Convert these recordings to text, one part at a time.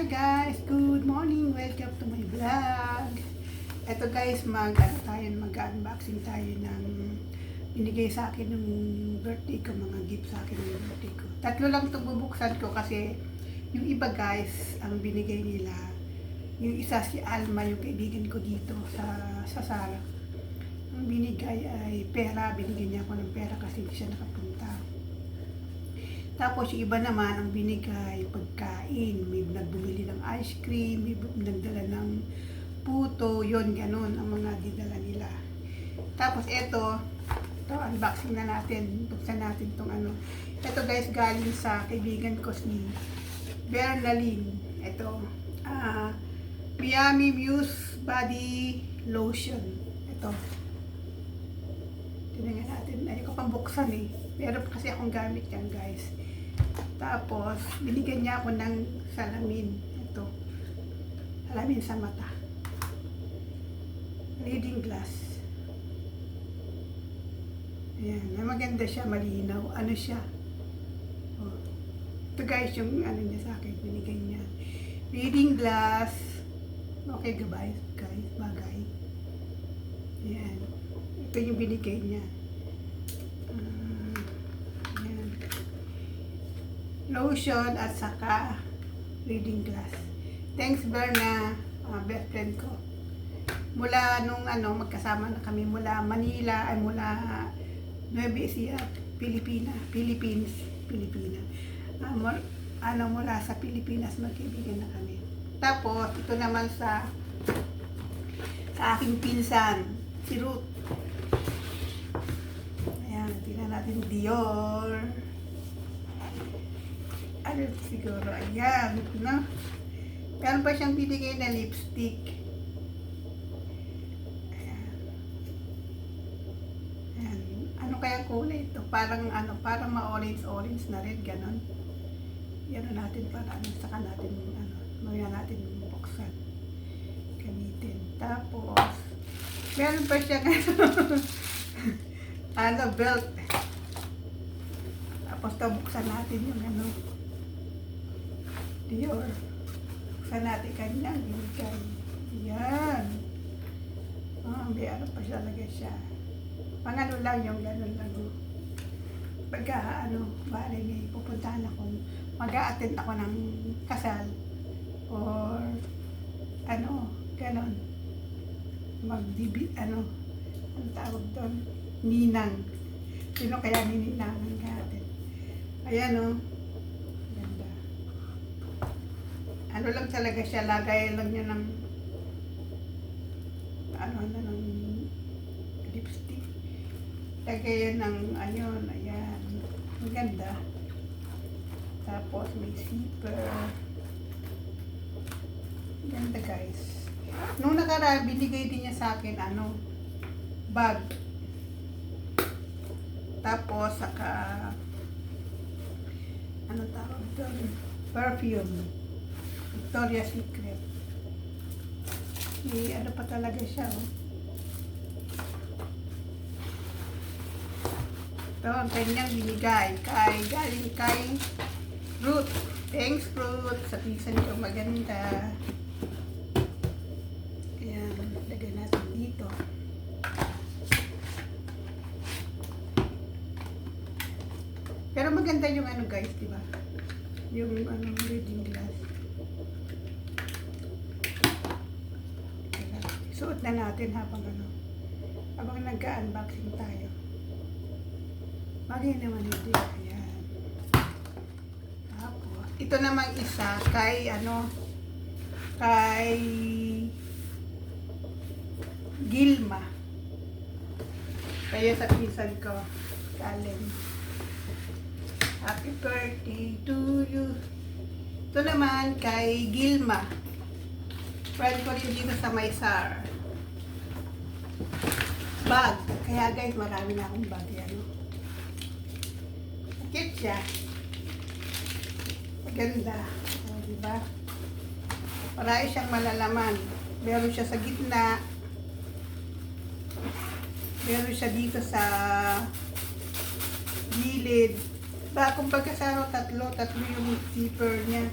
Hi guys! Good morning! Welcome to my vlog! Ito guys, mag, ano tayo, mag-unboxing tayo ng binigay sa akin ng birthday ko, mga gift sa akin ng birthday ko. Tatlo lang itong bubuksan ko kasi yung iba guys, ang binigay nila, yung isa si Alma, yung kaibigan ko dito sa, sa Sara. Ang binigay ay pera, binigyan niya ako ng pera kasi hindi siya nakapunta. Tapos yung iba naman ang binigay pagkain. May nagbumili ng ice cream, may nagdala ng puto, yon ganun ang mga dinala nila. Tapos ito unboxing na natin, buksan natin tong ano. Ito guys galing sa kaibigan ko si Bernalyn. Ito, ah Miami Muse Body Lotion. Ito. Tingnan natin. Ayoko ko pang buksan eh. Meron kasi akong gamit yan guys. Tapos, binigyan niya ako ng salamin. Ito. Salamin sa mata. Reading glass. Ayan. Maganda siya, malinaw. Ano siya? Oh. Ito guys, yung ano niya sa akin, binigay niya. Reading glass. Okay ka ba, guys? Bagay. Ayan. Ito yung binigay niya. Ah, ayan lotion at saka reading glass. Thanks Berna, uh, best friend ko. Mula nung ano, magkasama na kami mula Manila ay mula Nueva Ecija, Pilipina, Philippines, Pilipina. Ah, mul- ano mula sa Pilipinas magkaibigan na kami. Tapos ito naman sa sa aking pinsan, si Ruth. Ayan, tingnan natin Dior ano siguro, ayan, no? Meron pa siyang binigay na lipstick. Ayan. Ano kaya kulay ito? Parang ano, parang ma-orange-orange na rin, ganon. Yan na natin para ano, saka natin, ano, maya natin buksan. Gamitin. Tapos, meron pa siyang ano, belt. Tapos, buksan natin yung ano, Dior. Buksan natin kanyang binigay. Yan. Ah, may ano pa siya lagay siya. Pang ano lang yung ganun lang. oh. Pagka ano, bali may pupuntahan ako, mag-a-attend ako ng kasal or ano, ganun. Magdibi, ano, ano tawag doon? Ninang. Sino kaya nininang ng atin? Ayan o. Ganda. Ano lang talaga siya, lagay lang niya ng ano na ng lipstick. Lagay yan ng ayun, ayan. Ang ganda. Tapos may zipper. Ganda guys. Nung nakaraan, binigay din niya sa akin, ano, bag. Tapos, saka, ano tawag doon? Perfume. Victoria's Secret. Eh, ano pa talaga siya, oh. Ito, ang kanyang binigay kay, galing kay Ruth. Thanks, Ruth. Sa pisan ko maganda. Ayan, lagay natin dito. Pero maganda yung ano guys, di ba? Yung ano, reading glass. Ayan. Suot na natin habang ano, habang nag-unboxing tayo. Bagay naman hindi. Ayan. Tapos, ito namang isa kay ano, kay Gilma. Kaya sa pisan ko, Kalen. Happy birthday to you. Ito naman kay Gilma. Friend ko rin dito sa Maysar. Bag. Kaya guys, marami na akong bag. Yan. oh. Cute siya. Maganda. O, diba? Marami siyang malalaman. Meron siya sa gitna. Meron siya dito sa gilid. Ba, kumbaga sa ano, tatlo, tatlo yung zipper niya.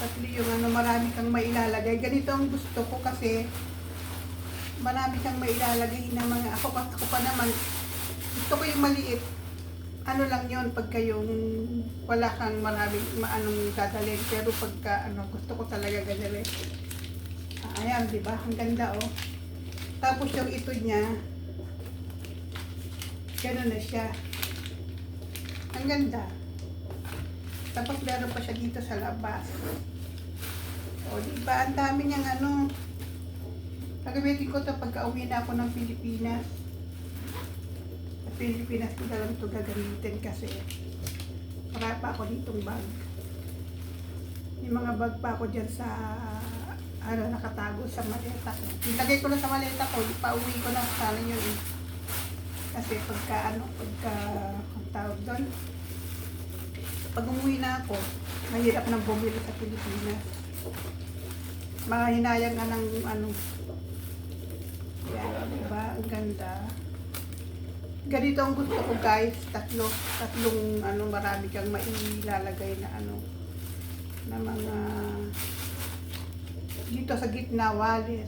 Tatlo yung ano, marami kang mailalagay. Ganito ang gusto ko kasi marami kang mailalagay na mga, ako, pa- ako pa naman, gusto ko yung maliit. Ano lang yon pagka yung wala kang maraming maanong dadalhin. Pero pagka ano, gusto ko talaga ganyan. Ah, ayan, di ba? Ang ganda oh. Tapos yung ito niya, gano'n na siya. Ang ganda. Tapos meron pa siya dito sa labas. O, di ba? Ang dami niyang ano. Gagamitin ko to pagka uwi na ako ng Pilipinas. Sa Pilipinas ko na lang ito gagamitin kasi wala pa ako ditong bag. May mga bag pa ako dyan sa ano, nakatago sa maleta ko. Ko na sa maleta ko, pauwi ko na sana yun eh. Kasi pagka ano, pagka, ang tawag doon, pag umuwi na ako, mahirap nang bumili sa Pilipinas. Mga hinayang nga ng ano, yan, diba? Ang ganda. Ganito ang gusto ko guys, tatlo, tatlong ano, marami kang mailalagay na ano, na mga, dito sa gitna, wallet,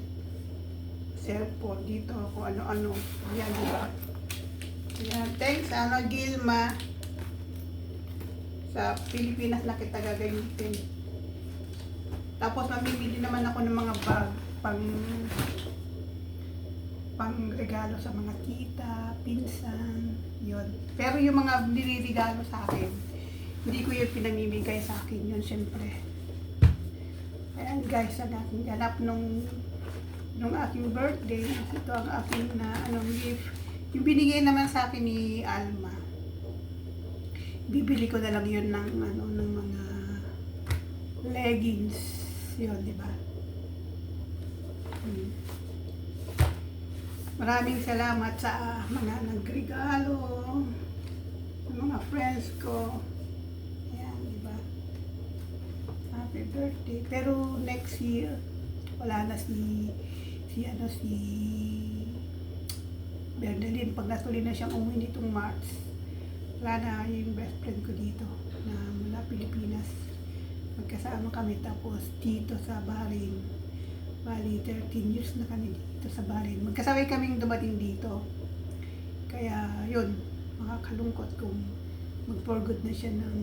cellphone, dito, kung ano-ano, yan, diba? Yan, thanks, ano, Gilma, sa Pilipinas na kita gagamitin. Tapos mamimili naman ako ng mga bag pang pang regalo sa mga tita, pinsan, yon. Pero yung mga niliregalo sa akin, hindi ko yung pinamimigay sa akin yun, syempre. Ayan guys, ang aking ganap nung nung aking birthday, ito ang aking na anong gift. Yung binigay naman sa akin ni Alma bibili ko na lang yun ng ano ng mga leggings yun di ba hmm. Maraming salamat sa mga nagregalo mga friends ko ayan di ba happy birthday pero next year wala na si si ano si Bernalyn pag natuloy na siyang umuwi nitong March wala na yung best friend ko dito na mula Pilipinas. Magkasama kami tapos dito sa Bahrain. Bali, 13 years na kami dito sa Bahrain. Magkasabay kaming dumating dito. Kaya yun, makakalungkot kung mag-for good na siya ng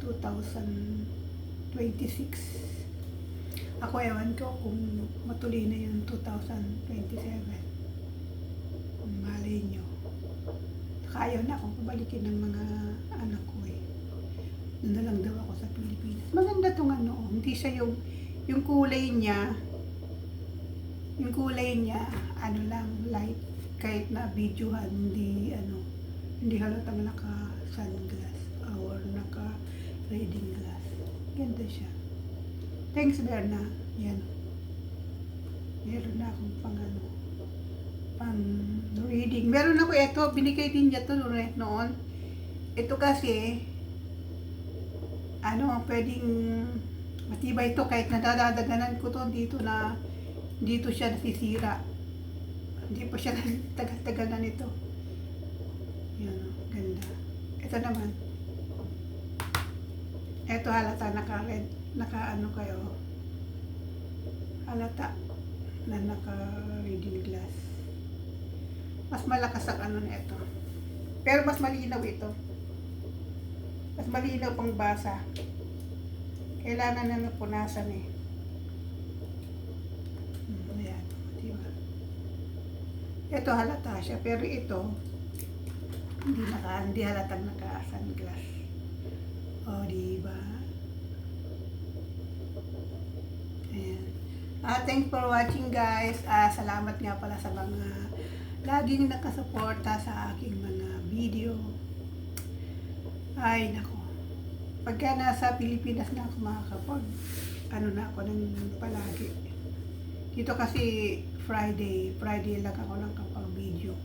2026. Ako ewan ko kung matuloy na yung 2027. Malay nyo ayaw na akong pabalikin ng mga anak ko eh. Doon na lang daw ako sa Pilipinas. Maganda tong ano, hindi siya yung, yung kulay niya, yung kulay niya, ano lang, light, kahit na videohan, hindi, ano, hindi halatang naka sunglass or naka reading glass. Ganda siya. Thanks, Berna. Yan. Meron na akong pang ano, pang reading. Meron ako ito, binigay din niya to noon. Ito kasi, ano, pwedeng matibay ito kahit nadadaganan ko to dito na dito siya nasisira. Hindi pa siya tagal-tagal na nito. Yan, ganda. Ito naman. Ito halata naka-red, naka-ano kayo. Halata na naka-reading glass mas malakas ang ano na ito. Pero mas malinaw ito. Mas malinaw pang basa. Kailangan na napunasan eh. Hmm, ayan. Diba? Ito halata siya. Pero ito, hindi naka, hindi halatang naka-sunglass. O, diba? Ayan. Ah, thanks for watching guys. Ah, salamat nga pala sa mga laging nakasuporta sa aking mga video. Ay, nako. Pagka nasa Pilipinas na ako makakapag, ano na ako ng palagi. Dito kasi Friday, Friday lang ako ng kapag video.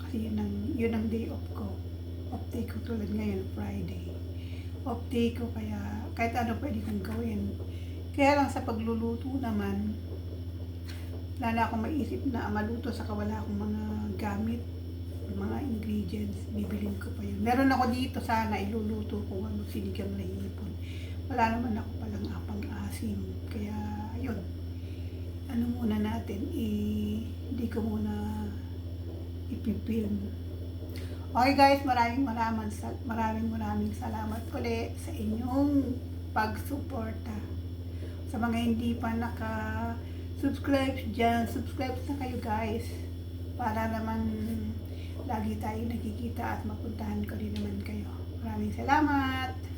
Kasi yun ang, yun ang day off ko. Off day ko tulad ngayon, Friday. Off day ko kaya kahit ano pwede kong gawin. Kaya lang sa pagluluto naman, wala na akong maisip na maluto sa wala akong mga gamit, mga ingredients, bibilin ko pa yun. Meron ako dito sana iluluto kung ano sinigang na hipon. Wala naman ako palang apa SIM. Kaya, yun. Ano muna natin, hindi ko muna ipipilm. Okay guys, maraming maraming maraming maraming salamat ulit sa inyong pagsuporta. Sa mga hindi pa naka-subscribe dyan, subscribe na kayo guys. Para naman lagi tayo nakikita at mapuntahan ko rin naman kayo. Maraming salamat!